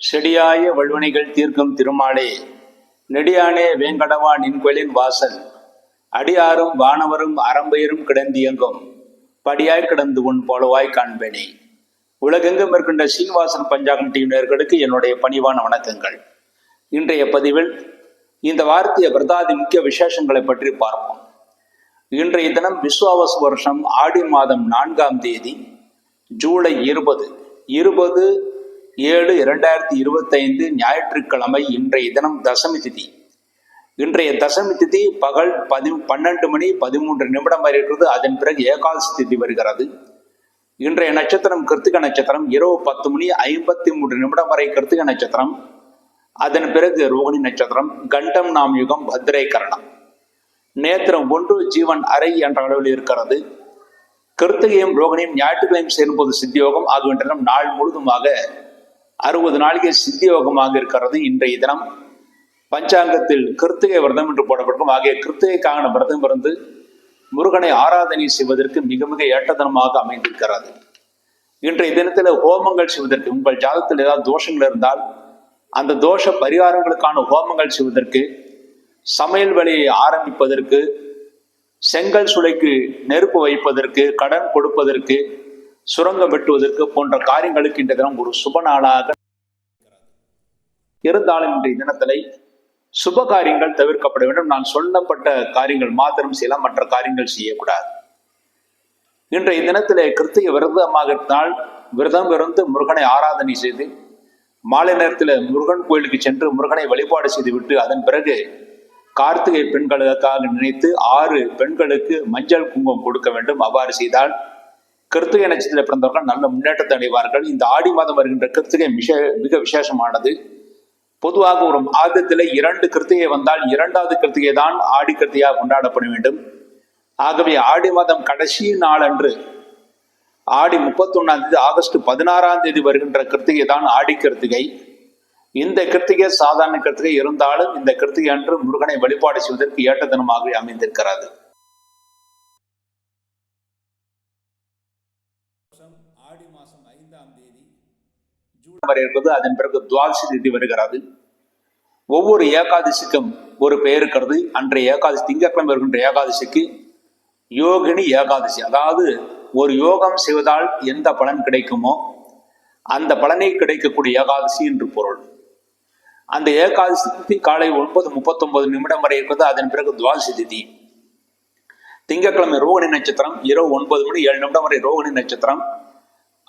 செடியாய வல்வினைகள் தீர்க்கும் திருமாலே நெடியானே வேங்கடவா நின்கொலின் வாசல் அடியாரும் வானவரும் அறம்பெயரும் கிடந்தியங்கும் படியாய் கிடந்து உன் போலவாய் காண்பேனே. உலகெங்கும் இருக்கின்ற சீனிவாசன் பஞ்சாகம் டீவினர்களுக்கு என்னுடைய பணிவான வணக்கங்கள். இன்றைய பதிவில் இந்த வார்த்தையை பிரதாதி முக்கிய விசேஷங்களை பற்றி பார்ப்போம். இன்றைய தினம் விஸ்வாவச வருஷம் ஆடி மாதம் நான்காம் தேதி ஜூலை இருபது. இருபது ஏழு இரண்டாயிரத்தி இருபத்தைந்து ஞாயிற்றுக்கிழமை இன்றைய தினம் தசமி திதி. இன்றைய தசமி திதி பகல் பதி பன்னெண்டு மணி பதிமூன்று நிமிடம் வரை இருக்கிறது. அதன் பிறகு ஏகாதசி திதி வருகிறது. இன்றைய நட்சத்திரம் கிருத்திக நட்சத்திரம். இரவு பத்து மணி ஐம்பத்தி மூன்று நிமிடம் வரை கிருத்திக நட்சத்திரம். அதன் பிறகு ரோகிணி நட்சத்திரம். கண்டம் நாம் யுகம் பத்ரை கரணம் நேத்திரம் ஒன்று ஜீவன் அறை என்ற அளவில் இருக்கிறது. கிருத்திகையும் ரோகிணியும் ஞாயிற்றுக்கிழமை சேரும்போது சித்தியோகம் ஆகின்ற நாள் முழுதுமாக அறுபது நாளிகை சித்தியோகமாக இருக்கிறது இன்றைய தினம். பஞ்சாங்கத்தில் கிருத்திகை விரதம் என்று போடப்பட்டிருக்கும். ஆகிய கிருத்திகைக்கான விரதம் இருந்து முருகனை ஆராதனை செய்வதற்கு மிக மிக ஏற்றதனமாக அமைந்திருக்கிறது. இன்றைய தினத்தில் ஹோமங்கள் செய்வதற்கு உங்கள் ஜாதத்தில் ஏதாவது தோஷங்கள் இருந்தால் அந்த தோஷ பரிகாரங்களுக்கான ஹோமங்கள் செய்வதற்கு சமையல் வேலையை ஆரம்பிப்பதற்கு செங்கல் சுளைக்கு நெருப்பு வைப்பதற்கு கடன் கொடுப்பதற்கு சுரங்கம் வெட்டுவதற்கு போன்ற காரியங்களுக்கு இன்றைய தினம் ஒரு சுப நாளாக இருந்தாலும் இன்றைய தினத்திலே சுப காரியங்கள் தவிர்க்கப்பட வேண்டும். நான் சொல்லப்பட்ட காரியங்கள் மாத்திரம் செய்யலாம் மற்ற காரியங்கள் செய்யக்கூடாது. இன்றைய தினத்திலே கிருத்திக விரதமாக இருந்தால் விரதம் இருந்து முருகனை ஆராதனை செய்து மாலை நேரத்தில் முருகன் கோயிலுக்கு சென்று முருகனை வழிபாடு செய்து விட்டு அதன் பிறகு கார்த்திகை பெண்களுக்காக நினைத்து ஆறு பெண்களுக்கு மஞ்சள் குங்குமம் கொடுக்க வேண்டும். அவ்வாறு செய்தால் கிருத்திகை நட்சத்திரத்தில் பிறந்தவர்கள் நல்ல முன்னேற்றத்தை அடைவார்கள். இந்த ஆடி மாதம் வருகின்ற கிருத்திகை மிக மிக விசேஷமானது. பொதுவாக ஒரு மாதத்தில் இரண்டு கிருத்திகை வந்தால் இரண்டாவது கிருத்திகை தான் ஆடி கிருத்திகையாக கொண்டாடப்பட வேண்டும். ஆகவே ஆடி மாதம் கடைசி நாள் அன்று ஆடி முப்பத்தொன்னாம் தேதி ஆகஸ்ட் பதினாறாம் தேதி வருகின்ற கிருத்திகை தான் ஆடி கிருத்திகை. இந்த கிருத்திகை சாதாரண கிருத்திகை இருந்தாலும் இந்த கிருத்திகை அன்று முருகனை வழிபாடு செய்வதற்கு ஏற்ற தினமாக அமைந்திருக்கிறது ஆடி மாசம் ஐந்தாம் தேதி ஜூன் வரை இருக்கிறது அதன் பிறகு துவாதசி திதி வருகிறது. ஒவ்வொரு ஏகாதசிக்கும் ஒரு பெயர் இருக்கிறது. அன்றைய ஏகாதசி திங்கட்கிழமை இருக்கின்ற ஏகாதசிக்கு யோகினி ஏகாதசி. அதாவது ஒரு யோகம் செய்வதால் எந்த பலன் கிடைக்குமோ அந்த பலனை கிடைக்கக்கூடிய ஏகாதசி என்று பொருள். அந்த ஏகாதசி திதி காலை ஒன்பது முப்பத்தொன்பது நிமிடம் வரை இருக்கிறது. அதன் பிறகு துவாதசி திதி. திங்கட்கிழமை ரோகிணி நட்சத்திரம் இரவு ஒன்பது மணி ஏழு நிமிடம் வரை ரோகிணி நட்சத்திரம்.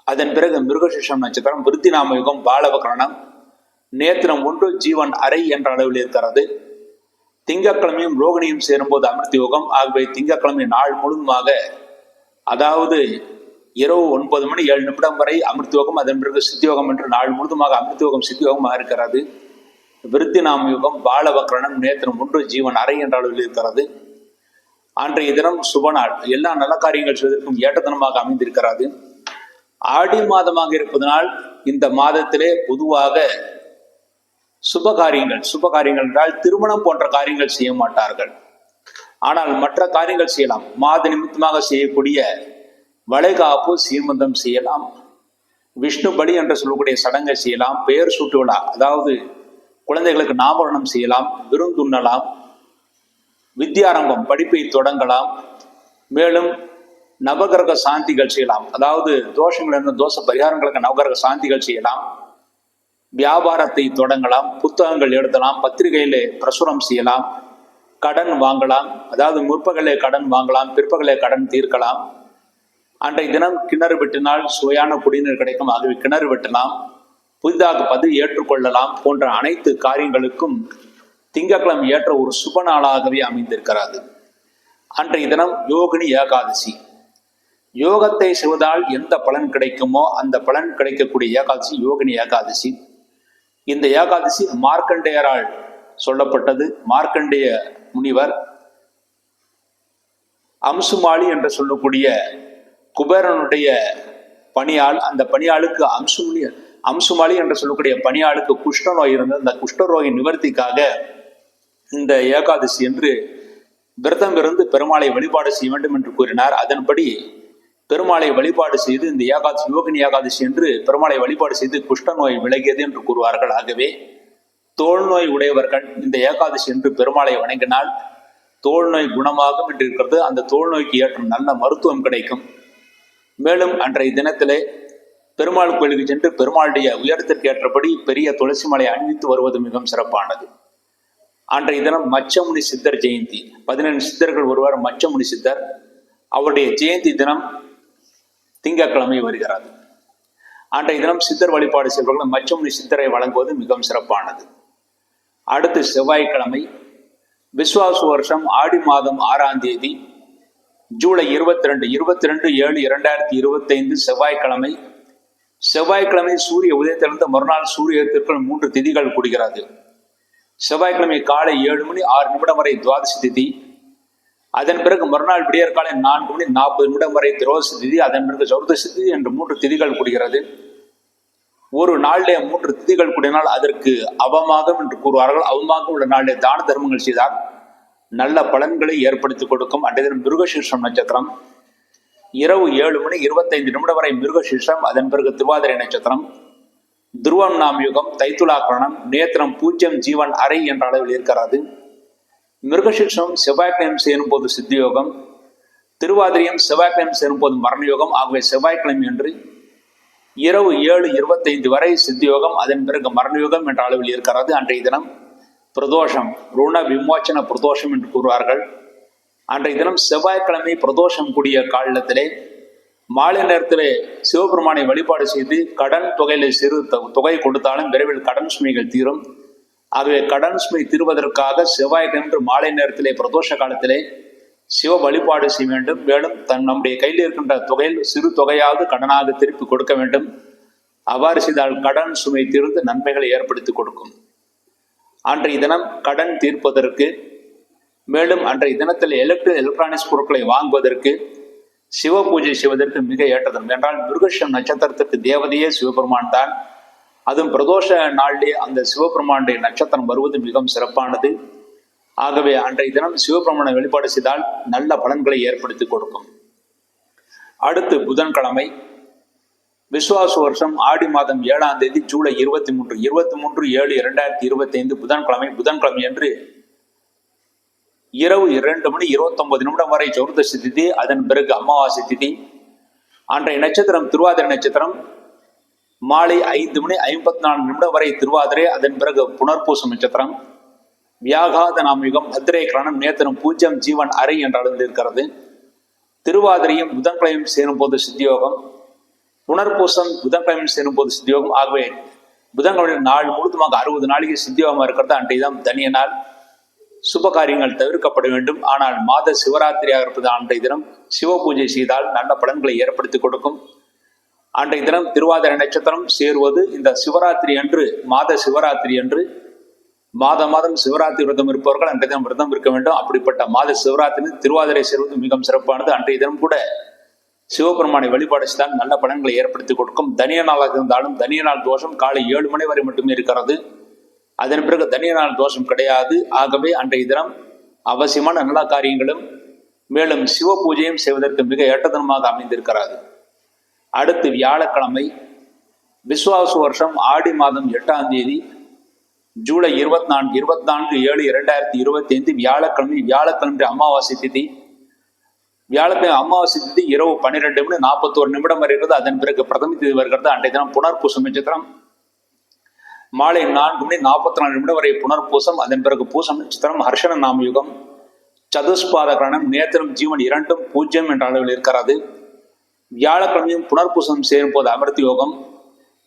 அதன் பிறகு மிருகசிஷம் நட்சத்திரம் விருத்திநாம யுகம் பாலவகரணம் நேத்திரம் ஒன்று ஜீவன் அறை என்ற அளவில் இருக்கிறது. திங்கக்கிழமையும் ரோகிணியும் சேரும்போது அமிர்த்தி யோகம். ஆகவே திங்கக்கிழமை நாள் முழுவதுமாக அதாவது இரவு ஒன்பது மணி ஏழு நிமிடம் வரை அமிர்தயோகம் அதன் பிறகு சித்தியோகம் என்று நாள் முழுதுமாக அமிர்தயோகம் சித்தியோகமாக இருக்கிறது விருத்தி நாம யுகம் பாலவக்கரணம் நேத்திரம் ஒன்று ஜீவன் அறை என்ற அளவில் இருக்கிறது. அன்றைய தினம் சுபநாள் எல்லா நல்ல காரியங்கள் செய்வதற்கும் ஏற்ற தினமாக அமைந்திருக்கிறது. ஆடி மாதமாக இருப்பதனால் இந்த மாதத்திலே பொதுவாக சுப காரியங்கள் சுப காரியங்கள் என்றால் திருமணம் போன்ற காரியங்கள் செய்ய மாட்டார்கள். ஆனால் மற்ற காரியங்கள் செய்யலாம். மாத நிமித்தமாக செய்யக்கூடிய வளைகாப்பு சீர்மந்தம் செய்யலாம். விஷ்ணு பலி என்று சொல்லக்கூடிய சடங்கை செய்யலாம். பெயர் சூட்டு விழா அதாவது குழந்தைகளுக்கு நாமரணம் செய்யலாம். விருந்துண்ணலாம். வித்யாரம்பம் படிப்பை தொடங்கலாம். மேலும் நவகிரக சாந்திகள் செய்யலாம். அதாவது தோஷங்கள் என்ன? தோஷ பரிகாரங்களுக்கு நவகிரக சாந்திகள் செய்யலாம். வியாபாரத்தை தொடங்கலாம். புத்தகங்கள் எழுதலாம். பத்திரிகையில பிரசுரம் செய்யலாம். கடன் வாங்கலாம். அதாவது முற்பகலே கடன் வாங்கலாம். பிற்பகலே கடன் தீர்க்கலாம். அன்றைய தினம் கிணறு வெட்டினால் சுவையான குடிநீர் கிடைக்கும். ஆகவே கிணறு வெட்டலாம். புதிதாக பதிவு ஏற்றுக்கொள்ளலாம் போன்ற அனைத்து காரியங்களுக்கும் திங்கட்கிழமை ஏற்ற ஒரு சுப நாளாகவே அமைந்திருக்கிறது. அன்றைய தினம் யோகினி ஏகாதசி. யோகத்தை செய்வதால் எந்த பலன் கிடைக்குமோ அந்த பலன் கிடைக்கக்கூடிய ஏகாதசி யோகினி ஏகாதசி. இந்த ஏகாதசி மார்க்கண்டேயரால் சொல்லப்பட்டது. மார்க்கண்டேய முனிவர் அம்சுமாளி என்று சொல்லக்கூடிய குபேரனுடைய பணியாள் அந்த பணியாளுக்கு அம்சுமணி அம்சுமாளி என்று சொல்லக்கூடிய பணியாளுக்கு குஷ்டநோய் இருந்தது. அந்த குஷ்ட நிவர்த்திக்காக இந்த ஏகாதசி என்று விரதம் இருந்து பெருமாளை வழிபாடு செய்ய வேண்டும் என்று கூறினார். அதன்படி பெருமாளை வழிபாடு செய்து இந்த ஏகாதசி யோகினி ஏகாதசி என்று பெருமாளை வழிபாடு செய்து குஷ்டநோய் விலகியது என்று கூறுவார்கள். ஆகவே தோல் நோய் உடையவர்கள் இந்த ஏகாதசி என்று பெருமாளை வணங்கினால் தோல் நோய் குணமாகும் என்று இருக்கிறது. அந்த தோல் நோய்க்கு ஏற்ற நல்ல மருத்துவம் கிடைக்கும். மேலும் அன்றைய தினத்திலே பெருமாள் கோயிலுக்கு சென்று பெருமாளுடைய உயரத்திற்கு ஏற்றபடி பெரிய துளசி மலை அணிவித்து வருவது மிகவும் சிறப்பானது. அன்றைய தினம் மச்சமுனி சித்தர் ஜெயந்தி பதினெண்டு சித்தர்கள் ஒருவர் மச்சமுனி சித்தர். அவருடைய ஜெயந்தி தினம் திங்கட்கிழமை வருகிறது. அன்றைய தினம் சித்தர் வழிபாடு செய்பவர்கள் மற்றும் சித்தரை வழங்குவது மிகவும் சிறப்பானது. அடுத்து செவ்வாய்க்கிழமை விஸ்வாச வருஷம் ஆடி மாதம் ஆறாம் தேதி ஜூலை இருபத்தி ரெண்டு இருபத்தி ரெண்டு ஏழு இரண்டாயிரத்தி இருபத்தைந்து செவ்வாய்க்கிழமை. செவ்வாய்க்கிழமை சூரிய உதயத்திலிருந்து மறுநாள் சூரியத்திற்குள் மூன்று திதிகள் கூடுகிறது. செவ்வாய்க்கிழமை காலை ஏழு மணி ஆறு நிமிடம் வரை துவாதசி திதி அதன் பிறகு மறுநாள் விடியற்காலை நான்கு மணி நாற்பது நிமிடம் வரை திரோதசி திதி அதன் பிறகு சௌர்தசி திதி என்று மூன்று திதிகள் கூடுகிறது. ஒரு நாளிலே மூன்று திதிகள் கூடினால் அதற்கு அவமாகம் என்று கூறுவார்கள். அவமாக உள்ள நாளிலே தான தர்மங்கள் செய்தால் நல்ல பலன்களை ஏற்படுத்தி கொடுக்கும். அன்றைய தினம் மிருகசீர்ஷம் நட்சத்திரம். இரவு ஏழு மணி இருபத்தைந்து நிமிடம் வரை மிருகசீர்ஷம் அதன் பிறகு திருவாதிரை நட்சத்திரம். துருவம் நாம் யுகம் தைத்துலாக்கரணம் நேத்திரம் பூஜ்யம் ஜீவன் அறை என்ற அளவில் இருக்கிறது. மிருகசிஷம் செவ்வாய்க்கிழமை சேரும் போது சித்தியோகம் திருவாதிரியம் செவ்வாய்க்கிழமை சேரும் போது மரணயோகம் ஆகவே செவ்வாய்க்கிழமை என்று இரவு ஏழு இருபத்தைந்து வரை சித்தியோகம் அதன் பிறகு மரணயோகம் என்ற அளவில் இருக்கிறது. அன்றைய தினம் பிரதோஷம் ருண விமோச்சன பிரதோஷம் என்று கூறுவார்கள். அன்றைய தினம் செவ்வாய்க்கிழமை பிரதோஷம் கூடிய காலத்திலே மாலை நேரத்திலே சிவபெருமானை வழிபாடு செய்து கடன் தொகையில சிறு தொ- தொகை கொடுத்தாலும் விரைவில் கடன் சுமைகள் தீரும். ஆகவே கடன் சுமை தீர்வதற்காக செவ்வாய்க்கிழமை மாலை நேரத்திலே பிரதோஷ காலத்திலே சிவ வழிபாடு செய்ய வேண்டும். மேலும் தன் நம்முடைய கையில் இருக்கின்ற தொகையில் சிறு தொகையாவது கடனாக திருப்பி கொடுக்க வேண்டும். அவ்வாறு செய்தால் கடன் சுமை தீர்ந்து நன்மைகளை ஏற்படுத்தி கொடுக்கும். அன்றைய தினம் கடன் தீர்ப்பதற்கு மேலும் அன்றைய தினத்தில் எலக்ட்ரிக் எலக்ட்ரானிக்ஸ் பொருட்களை வாங்குவதற்கு சிவ பூஜை செய்வதற்கு மிக ஏற்றதன் என்றால் மிருகஷம் நட்சத்திரத்துக்கு தேவதையே சிவபெருமான் தான். அதுவும் பிரதோஷ நாளிலே அந்த சிவபெருமானுடைய நட்சத்திரம் வருவது மிகவும் சிறப்பானது. ஆகவே அன்றைய தினம் சிவபெருமானை வெளிப்பாடு செய்தால் நல்ல பலன்களை ஏற்படுத்தி கொடுக்கும். அடுத்து புதன்கிழமை விஸ்வாச வருஷம் ஆடி மாதம் ஏழாம் தேதி ஜூலை இருபத்தி மூன்று இருபத்தி மூன்று ஏழு இரண்டாயிரத்தி இருபத்தி ஐந்து புதன்கிழமை புதன்கிழமை என்று இரவு இரண்டு மணி இருபத்தொன்பது நிமிடம் வரை சௌர்தசி திதி அதன் பிறகு அமாவாசை திதி. அன்றைய நட்சத்திரம் திருவாதிரை நட்சத்திரம் மாலை ஐந்து மணி ஐம்பத்தி நாலு நிமிடம் வரை திருவாதிரை அதன் பிறகு புனர்பூசம் நட்சத்திரம் வியாகாத நாமயுகம் பத்திரை கிரணம் நேத்திரம் பூஜ்யம் ஜீவன் அறை என்ற அளவில் இருக்கிறது திருவாதிரையும் புதன்கிழமையும் சேரும் போது சித்தியோகம் புனர்பூசம் புதன்கிழமையும் சேரும் போது சித்தியோகம். ஆகவே புதன்கிழமை நாள் முழுதுமாக அறுபது நாளைக்கு சித்தியோகமாக இருக்கிறது. அன்றைய தான் தனிய நாள். சுப காரியங்கள் தவிர்க்கப்பட வேண்டும். ஆனால் மாத சிவராத்திரியாக இருப்பது அன்றைய தினம். சிவ பூஜை செய்தால் நல்ல பலன்களை ஏற்படுத்தி கொடுக்கும். அன்றைய தினம் திருவாதிரை நட்சத்திரம் சேருவது இந்த சிவராத்திரி அன்று மாத சிவராத்திரி அன்று. மாத மாதம் சிவராத்திரி விரதம் இருப்பவர்கள் அன்றைய தினம் விரதம் இருக்க வேண்டும். அப்படிப்பட்ட மாத சிவராத்திரி திருவாதிரை சேர்வது மிகவும் சிறப்பானது. அன்றைய தினம் கூட சிவபெருமானை வழிபாடு செய்தால் நல்ல பலன்களை ஏற்படுத்தி கொடுக்கும். தனிய நாளாக இருந்தாலும் தனிய நாள் தோஷம் காலை ஏழு மணி வரை மட்டுமே இருக்கிறது. அதன் பிறகு தனிய நாள் தோஷம் கிடையாது. ஆகவே அன்றைய தினம் அவசியமான நல்ல காரியங்களும் மேலும் சிவ பூஜையும் செய்வதற்கு மிக ஏற்றதனமாக அமைந்திருக்கிறது. அடுத்து வியாழக்கிழமை விஸ்வாச வருஷம் ஆடி மாதம் எட்டாம் தேதி ஜூலை இருபத்தி நான்கு இருபத்தி நான்கு ஏழு இரண்டாயிரத்தி இருபத்தி ஐந்து வியாழக்கிழமை வியாழக்கிழமை அமாவாசை திதி. வியாழக்கிழமை அமாவாசை திதி இரவு பன்னிரெண்டு மணி நாற்பத்தோரு நிமிடம் வரை இருக்கிறது அதன் பிறகு பிரதம தேதி வருகிறது. அன்றைய தினம் புனர்பூசம் நட்சத்திரம் மாலை நான்கு மணி நாற்பத்தி நாலு நிமிடம் வரை புனர்பூசம். அதன் பிறகு பூசம் நட்சத்திரம் ஹர்ஷன நாமயுகம் சதுஷ்பாத கரணம் நேத்திரம் ஜீவன் இரண்டும் பூஜ்ஜியம் என்ற அளவில் இருக்கிறது. வியாழக்கிழமையும் புனர்பூசம் சேரும் போது அமிர்த யோகம்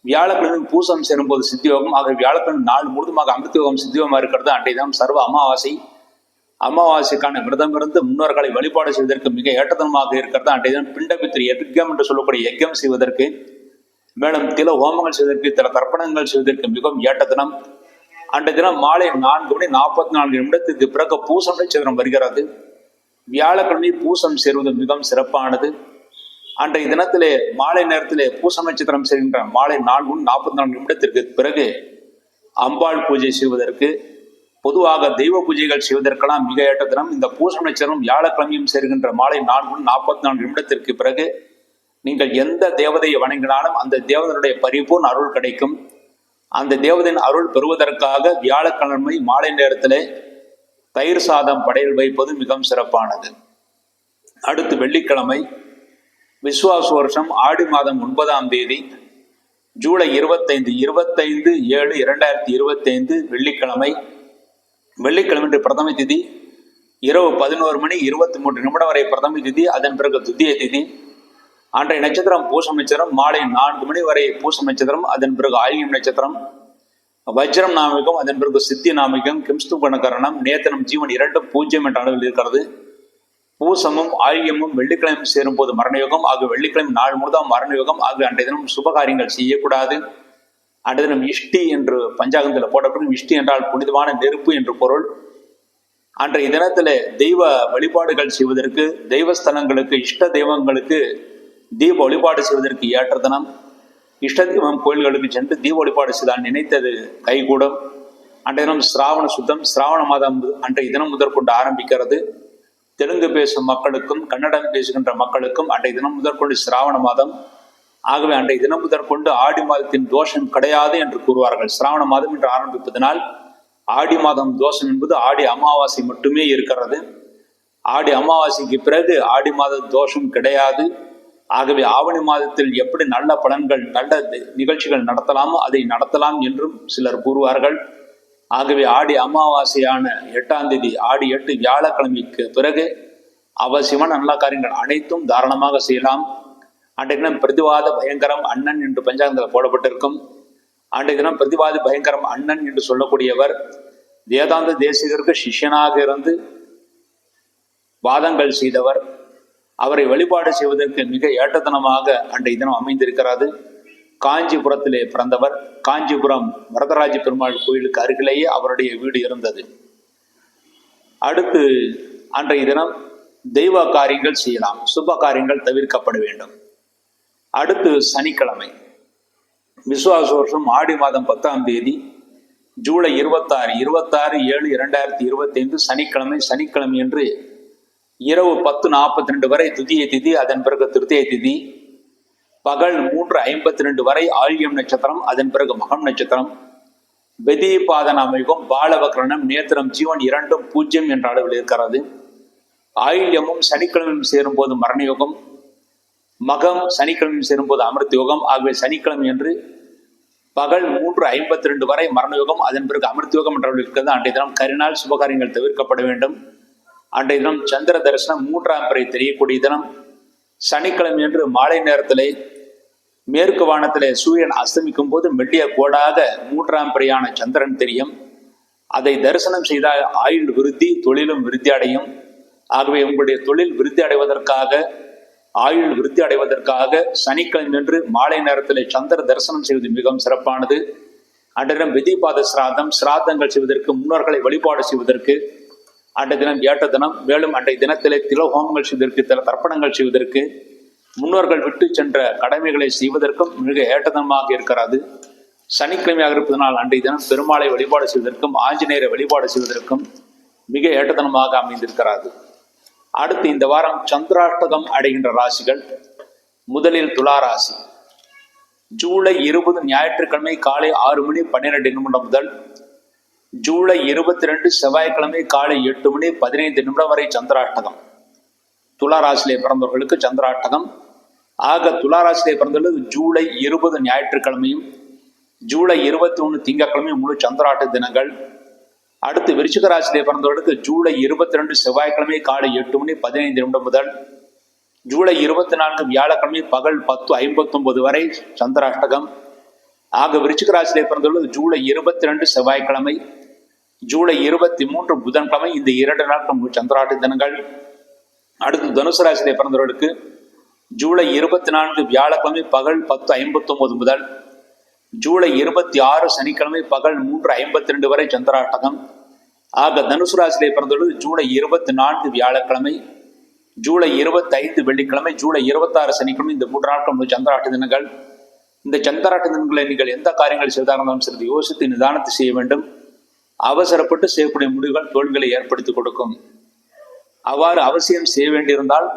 வியாழக்கிழமையும் பூசம் சேரும் போது சித்தி யோகம் ஆக வியாழக்கிழமை நாள் முழுதுமாக அமிர்த யோகம் சித்தியோகமாக இருக்கிறது அன்றைய தினம் சர்வ அமாவாசை. அமாவாசைக்கான விரதம் இருந்து முன்னோர்களை வழிபாடு செய்வதற்கு மிக ஏற்றதனமாக இருக்கிறது அன்றைய தினம் பிண்டபித்திரி யஜ்யம் என்று சொல்லக்கூடிய யஜ்யம் செய்வதற்கு. மேலும் தில ஹோமங்கள் செய்வதற்கு தில தர்ப்பணங்கள் செய்வதற்கு மிகவும் ஏற்ற தினம் அன்றைய தினம் மாலை நான்கு மணி நாற்பத்தி நான்கு நிமிடத்துக்கு பிறகு பூசம் நட்சத்திரம் வருகிறது. வியாழக்கிழமை பூசம் சேருவது மிகவும் சிறப்பானது. அன்றைய தினத்திலே மாலை நேரத்திலே பூசம் நட்சத்திரம் செய்கின்ற மாலை நான்கு நாற்பத்தி நான்கு நிமிடத்திற்கு பிறகு அம்பாள் பூஜை செய்வதற்கு பொதுவாக தெய்வ பூஜைகள் செய்வதற்கெல்லாம் மிக ஏற்ற தினம் இந்த பூசமைச்சரும் நட்சத்திரம் வியாழக்கிழமையும் சேர்கின்ற மாலை நான்கு நாற்பத்தி நான்கு நிமிடத்திற்கு பிறகு நீங்கள் எந்த தேவதையை வணங்கினாலும் அந்த தேவதனுடைய பரிபூர்ண அருள் கிடைக்கும். அந்த தேவதையின் அருள் பெறுவதற்காக வியாழக்கிழமை மாலை நேரத்திலே தயிர் சாதம் படையல் வைப்பது மிகவும் சிறப்பானது. அடுத்து வெள்ளிக்கிழமை விஸ்வாச வருஷம் ஆடி மாதம் ஒன்பதாம் தேதி ஜூலை இருபத்தைந்து இருபத்தைந்து ஏழு இரண்டாயிரத்தி இருபத்தைந்து வெள்ளிக்கிழமை. வெள்ளிக்கிழமை பிரதம திதி இரவு பதினோரு மணி இருபத்தி மூன்று நிமிடம் வரை பிரதம திதி அதன் பிறகு துத்திய திதி. அன்றைய நட்சத்திரம் பூச நட்சத்திரம் மாலை நான்கு மணி வரை பூச நட்சத்திரம் அதன் பிறகு ஆயுள் நட்சத்திரம். வஜ்ரம் நாமிகம் அதன் பிறகு சித்தி நாமிகம் கிம்ஸ்து கணக்கரணம் நேத்தனம் ஜீவன் இரண்டும் பூஜ்ஜியம் என்ற அளவில் இருக்கிறது. பூசமும் ஆயுள்யமும் வெள்ளிக்கிழமை சேரும் போது மரணயோகம் ஆகிய வெள்ளிக்கிழமை நாள் முழுதும் மரணயோகம். ஆகிய அன்றைய தினம் சுபகாரியங்கள் செய்யக்கூடாது. அன்றைய தினம் இஷ்டி என்று பஞ்சாங்கத்தில் போடப்படும். இஷ்டி என்றால் புனிதமான நெருப்பு என்று பொருள். அன்றைய தினத்துல தெய்வ வழிபாடுகள் செய்வதற்கு தெய்வஸ்தலங்களுக்கு இஷ்ட தெய்வங்களுக்கு தீப வழிபாடு செய்வதற்கு ஏற்ற தினம். இஷ்ட தெய்வம் கோயில்களுக்கு சென்று தீப வழிபாடு செய்தால் நினைத்தது கைகூடும். அன்றைய தினம் சிராவண சுத்தம் சிராவண மாதம் அன்றைய தினம் முதற்கொண்டு ஆரம்பிக்கிறது. தெலுங்கு பேசும் மக்களுக்கும் கன்னடம் பேசுகின்ற மக்களுக்கும் அன்றைய தினம் முதற்கொண்டு சிராவண மாதம். ஆகவே அன்றைய தினம் முதற்கொண்டு ஆடி மாதத்தின் தோஷம் கிடையாது என்று கூறுவார்கள். சிராவண மாதம் என்று ஆரம்பிப்பதனால் ஆடி மாதம் தோஷம் என்பது ஆடி அமாவாசை மட்டுமே இருக்கிறது. ஆடி அமாவாசைக்கு பிறகு ஆடி மாத தோஷம் கிடையாது. ஆகவே ஆவணி மாதத்தில் எப்படி நல்ல பலன்கள் நல்ல நிகழ்ச்சிகள் நடத்தலாமோ அதை நடத்தலாம் என்றும் சிலர் கூறுவார்கள். ஆகவே ஆடி அமாவாசையான எட்டாம் தேதி ஆடி எட்டு வியாழக்கிழமைக்கு பிறகு அவசியமான நல்ல காரியங்கள் அனைத்தும் தாராளமாக செய்யலாம். அன்றைக்கு தினம் பிரதிவாத பயங்கரம் அண்ணன் என்று பஞ்சாங்கத்தில் போடப்பட்டிருக்கும். அன்றைக்கு தினம் பிரதிவாதி பயங்கரம் அண்ணன் என்று சொல்லக்கூடியவர் வேதாந்த தேசிகருக்கு சிஷ்யனாக இருந்து வாதங்கள் செய்தவர். அவரை வழிபாடு செய்வதற்கு மிக ஏற்றத்தனமாக அன்றைய தினம் அமைந்திருக்கிறது. காஞ்சிபுரத்திலே பிறந்தவர். காஞ்சிபுரம் வரதராஜ பெருமாள் கோயிலுக்கு அருகிலேயே அவருடைய வீடு இருந்தது. அடுத்து அன்றைய தினம் தெய்வ காரியங்கள் செய்யலாம். சுப காரியங்கள் தவிர்க்கப்பட வேண்டும். அடுத்து சனிக்கிழமை. விசுவாச வருஷம் ஆடி மாதம் பத்தாம் தேதி ஜூலை இருபத்தாறு இருபத்தாறு ஏழு இரண்டாயிரத்தி இருபத்தி ஐந்து சனிக்கிழமை சனிக்கிழமை என்று இரவு பத்து நாற்பத்தி ரெண்டு வரை துதிய திதி அதன் பிறகு திருத்திய திதி பகல் மூன்று ஐம்பத்தி ரெண்டு வரை ஆழியம் நட்சத்திரம் அதன் பிறகு மகம் நட்சத்திரம். வெதிபாதன அமைகம் பாலவக்ரணம் நேத்திரம் ஜீவன் இரண்டும் பூஜ்யம் என்ற அளவில் இருக்கிறது. ஆயில்யமும் சனிக்கிழமையும் சேரும் போது மரணயோகம் மகம் சனிக்கிழமையும் சேரும் போது அமிர்த யோகம் ஆகவே சனிக்கிழமை என்று பகல் மூன்று ஐம்பத்தி ரெண்டு வரை மரணயோகம் அதன் பிறகு அமிர்த யோகம் என்ற இருக்கிறது. அன்றைய தினம் கரிநாள் சுபகாரியங்கள் தவிர்க்கப்பட வேண்டும். அன்றைய தினம் சந்திர தரிசனம் மூன்றாம் பிறை தெரியக்கூடிய தினம். சனிக்கிழமை என்று மாலை நேரத்திலே மேற்கு வானத்திலே சூரியன் அஸ்தமிக்கும் போது மெல்லிய கோடாக மூன்றாம் பிறையான சந்திரன் தெரியும். அதை தரிசனம் செய்தால் ஆயுள் விருத்தி தொழிலும் விருத்தி அடையும். ஆகவே உங்களுடைய தொழில் விருத்தி அடைவதற்காக ஆயுள் விருத்தி அடைவதற்காக சனிக்கிழமையன்று மாலை நேரத்தில் சந்திர தரிசனம் செய்வது மிகவும் சிறப்பானது. அன்றைய தினம் விதிபாத சிராதம் சிராதங்கள் செய்வதற்கு முன்னோர்களை வழிபாடு செய்வதற்கு அன்றைய தினம் ஏற்ற தினம் மேலும் அன்றைய தினத்திலே திலோகோமங்கள் செய்வதற்கு தில தர்ப்பணங்கள் செய்வதற்கு முன்னோர்கள் விட்டு சென்ற கடமைகளை செய்வதற்கும் மிக ஏற்றதனமாக இருக்கிறது. சனிக்கிழமையாக இருப்பதனால் அன்றைய தினம் பெருமாளை வழிபாடு செய்வதற்கும் ஆஞ்சநேயரை வழிபாடு செய்வதற்கும் மிக ஏற்றதனமாக அமைந்திருக்கிறது. அடுத்து இந்த வாரம் சந்திராஷ்டகம் அடைகின்ற ராசிகள் முதலில் துலா ராசி. ஜூலை இருபது ஞாயிற்றுக்கிழமை காலை ஆறு மணி பன்னிரெண்டு நிமிடம் முதல் ஜூலை இருபத்தி ரெண்டு செவ்வாய்க்கிழமை காலை எட்டு மணி பதினைந்து நிமிடம் வரை சந்திராஷ்டகம். துலா ராசியிலே பிறந்தவர்களுக்கு சந்திராஷ்டகம் ஆக துளாராசிலே பிறந்தது ஜூலை இருபது ஞாயிற்றுக்கிழமையும் ஜூலை இருபத்தி ஒன்று திங்கக்கிழமையும் முழு சந்திராட்ட தினங்கள். அடுத்து விருச்சிக ராசியிலே பிறந்தவர்களுக்கு ஜூலை இருபத்தி ரெண்டு செவ்வாய்க்கிழமை காலை எட்டு மணி பதினைந்து நிமிடம் முதல் ஜூலை இருபத்தி நான்கு வியாழக்கிழமை பகல் பத்து ஐம்பத்தொன்பது வரை சந்திராஷ்டகம். ஆக விருச்சிக ராசியிலே பிறந்தவர்கள் ஜூலை இருபத்தி ரெண்டு செவ்வாய்க்கிழமை ஜூலை இருபத்தி மூன்று புதன்கிழமை இந்த இரண்டு நாட்கள் சந்திராட்ட தினங்கள். அடுத்து தனுசு ராசியிலே பிறந்தவர்களுக்கு ஜூலை இருபத்தி நான்கு வியாழக்கிழமை பகல் பத்து ஐம்பத்தொம்போது முதல் ஜூலை இருபத்தி ஆறு சனிக்கிழமை பகல் மூன்று ஐம்பத்தி ரெண்டு வரை சந்திராட்டகம் ஆக தனுசு ராசியிலே பிறந்தவர்கள் ஜூலை இருபத்தி நான்கு வியாழக்கிழமை ஜூலை இருபத்தி ஐந்து வெள்ளிக்கிழமை ஜூலை இருபத்தாறு சனிக்கிழமை இந்த மூன்று நாட்கள் சந்திராட்ட தினங்கள். இந்த சந்திராட்ட தினங்களை நீங்கள் எந்த காரியங்கள் செய்தாக இருந்தாலும் சிறிது யோசித்து நிதானத்தை செய்ய வேண்டும். அவசரப்பட்டு செய்யக்கூடிய முடிவுகள் தோல்விகளை ஏற்படுத்தி கொடுக்கும். அவ்வாறு அவசியம் செய்ய வேண்டியிருந்தால்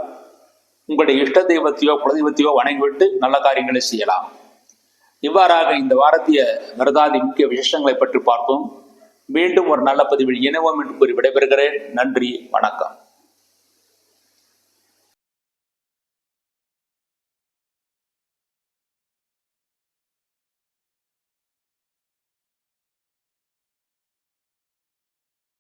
உங்களுடைய இஷ்ட தெய்வத்தையோ குலதெய்வத்தையோ வணங்கிவிட்டு நல்ல காரியங்களை செய்யலாம். இவ்வாறாக இந்த வாரத்திய விரதாதி முக்கிய விசேஷங்களை பற்றி பார்த்தோம் மீண்டும் ஒரு நல்ல பதிவில் இணைவோம் என்று கூறி விடைபெறுகிறேன். நன்றி வணக்கம்.